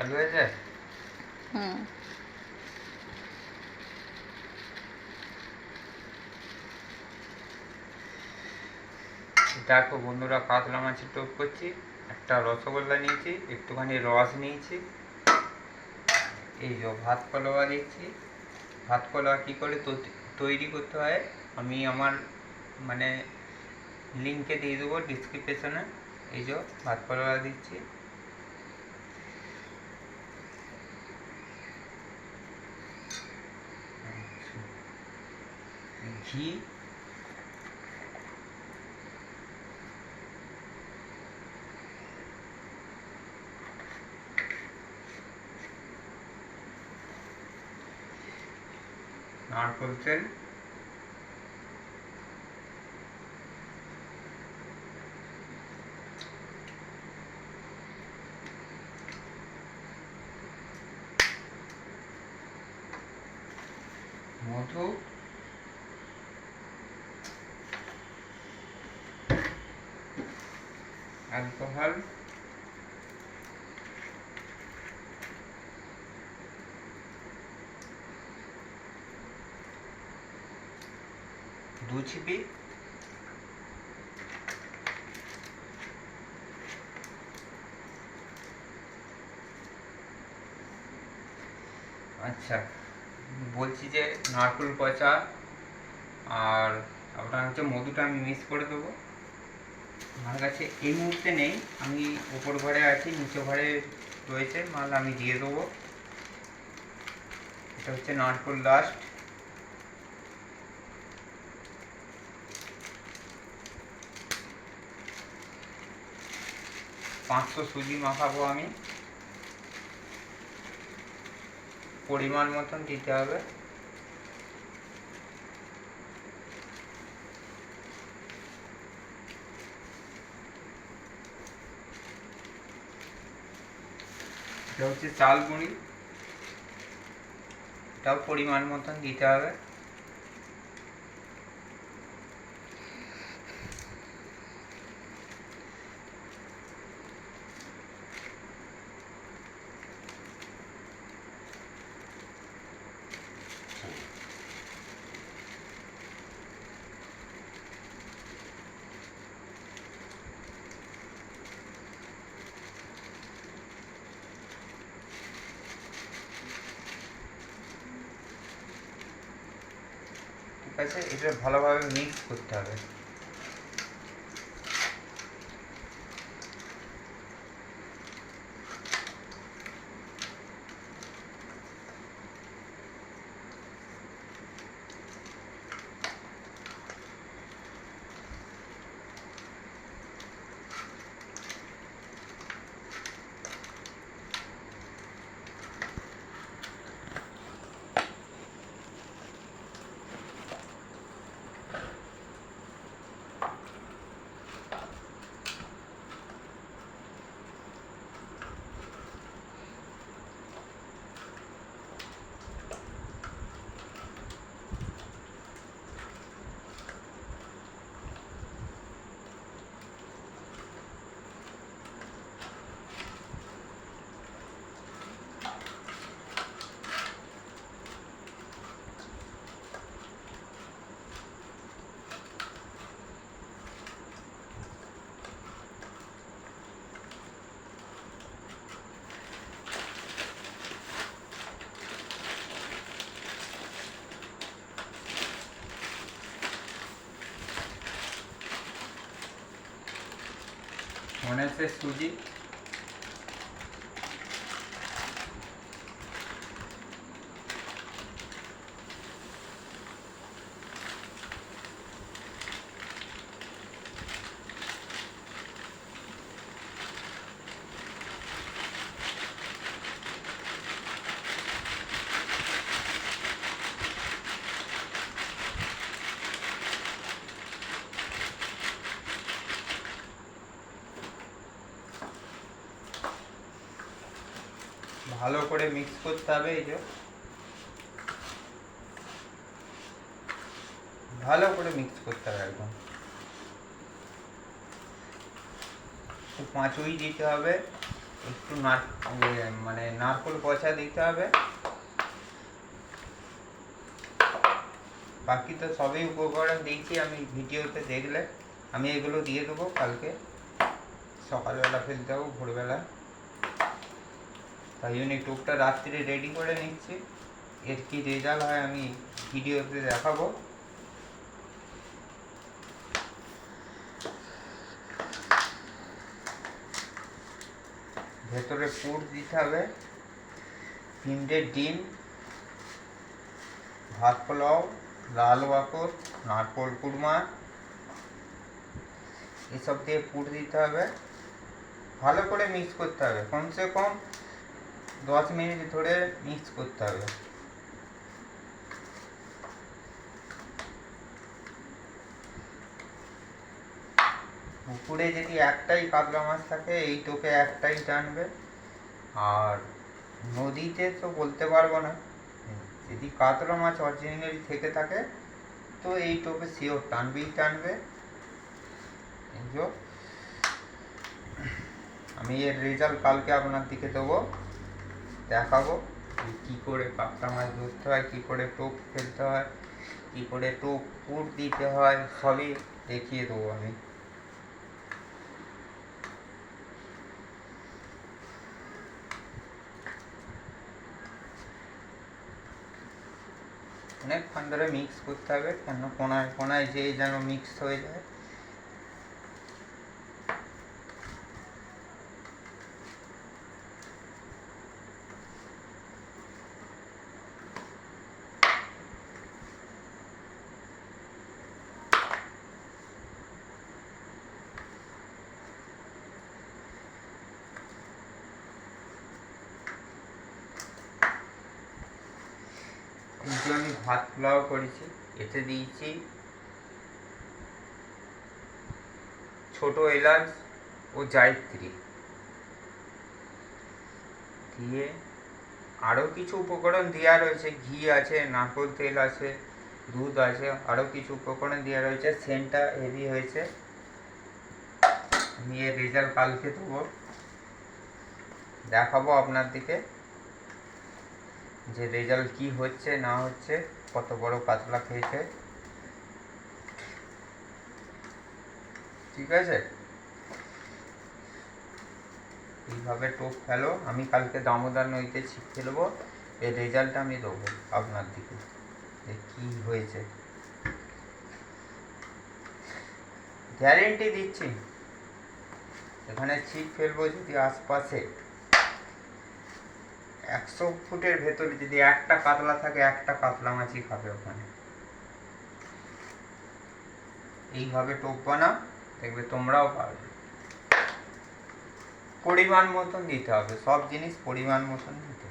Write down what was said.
চালু হয়েছে হুম। দেখো বন্ধুরা কাতলা মাছের টোপ করছি একটা রসগোল্লা নিয়েছি একটুখানি রস নিয়েছি এই যে ভাত কলোয়া দিচ্ছি ভাত কলোয়া কী করে তৈরি করতে হয় আমি আমার মানে লিঙ্কে দিয়ে দেবো ডিসক্রিপশনে এই যে ভাত কলোয়া দিচ্ছি। ঘি নারকেল তেল। মধু। অ্যালকোহল। দু জিবি আচ্ছা বলছি যে নারকেল পচা আর আপনার হচ্ছে মধুটা আমি মিক্স করে দেবো। আমার কাছে এই মুহূর্তে নেই। আমি উপর ঘরে আছি, নিচে ঘরে রয়েছে, মাল আমি দিয়ে দেবো। এটা হচ্ছে নারকেল লাস্ট পাঁচশো সুজি মাখাবো আমি। পরিমাণ মতন দিতে হবে। এটা হচ্ছে চাল গুঁড়ি এটাও পরিমাণ মতন দিতে হবে। আছে এটা ভালোভাবে মিক্স করতে হবে। মনে হচ্ছে সুজি। ভালো করে মিক্স করতে হবে এই যে। ভালো করে মিক্স করতে হবে একদম। পাঁচই দিতে হবে একটু ইয়ে, মানে নারকোল পচা দিতে হবে। বাকি তো সবই উপকরণ দিয়েছি আমি ভিডিওতে দেখলে। আমি এগুলো দিয়ে দেবো কালকে। সকালবেলা ফেলতে হবে ভোরবেলা। তাই জন্য টুকটা রাত্রে রেডি করে নিচ্ছি। এর কি রেজাল্ট হয় আমি ভিডিওতে দেখাবো। ভেতরে পুর দিতে হবে। তিনটে ডিম, ভাত পোলাও, লাল বাকর নারকোল কুড়মা এসব দিয়ে পুর দিতে হবে। ভালো করে মিক্স করতে হবে। কমসে কম দশ মিনিট ধরে মিক্স করতে হবে। পুকুরে যদি একটাই কাতলা মাছ থাকে, এই টোপে একটাই টানবে। আর নদীতে তো বলতে পারব না। যদি কাতলা মাছ অরিজিনালি থেকে থাকে, তো এই টোপে শিওর টানবেই টানবে। আমি এর রেজাল্ট কালকে আপনার দিকে দেবো। দেখাবো কী করে কাতলা মাছ ধরতে হয়, কী করে টোপ ফেলতে হয়, কি করে টোপ পুর দিতে হয়, সবই দেখিয়ে দেবো আমি। অনেকক্ষণ ধরে মিক্স করতে হবে, কেন কোনায় কোনায় যে যেন মিক্স হয়ে যায়। কিন্তু আমি ভাত পোলাও করেছি, এতে দিয়েছি ছোট এলাচ ও জায়ত্রী। দিয়ে আরও কিছু উপকরণ দেওয়া রয়েছে, ঘি আছে, নারকোল তেল আছে, দুধ আছে আরও কিছু উপকরণ দেওয়া রয়েছে সেন্টটা হেভি হয়েছে। এর রেজাল্ট কালকে দেবো। দেখাবো আপনার দিকে। যে রেজাল্ট কি হচ্ছে, না হচ্ছে, কত বড় কাতলা খেয়েছে। ঠিক আছে? এইভাবে টোপ ফেলো। আমি কালকে দামোদর নদীতে ছিপ ফেলব। এর রেজাল্ট আমি দেবো আপনার দিকে, যে কি হয়েছে। গ্যারেন্টি দিচ্ছি। এখানে ছিপ ফেলব যদি আশপাশে। একশো ফুটের ভেতরে যদি একটা কাতলা থাকে, একটা কাতলা মাছই খাবে ওখানে। এইভাবে টোপ বানাও, দেখবে তোমরাও পারবে। পরিমাণ মতন দিতে হবে, সব জিনিস পরিমাণ মতন দিতে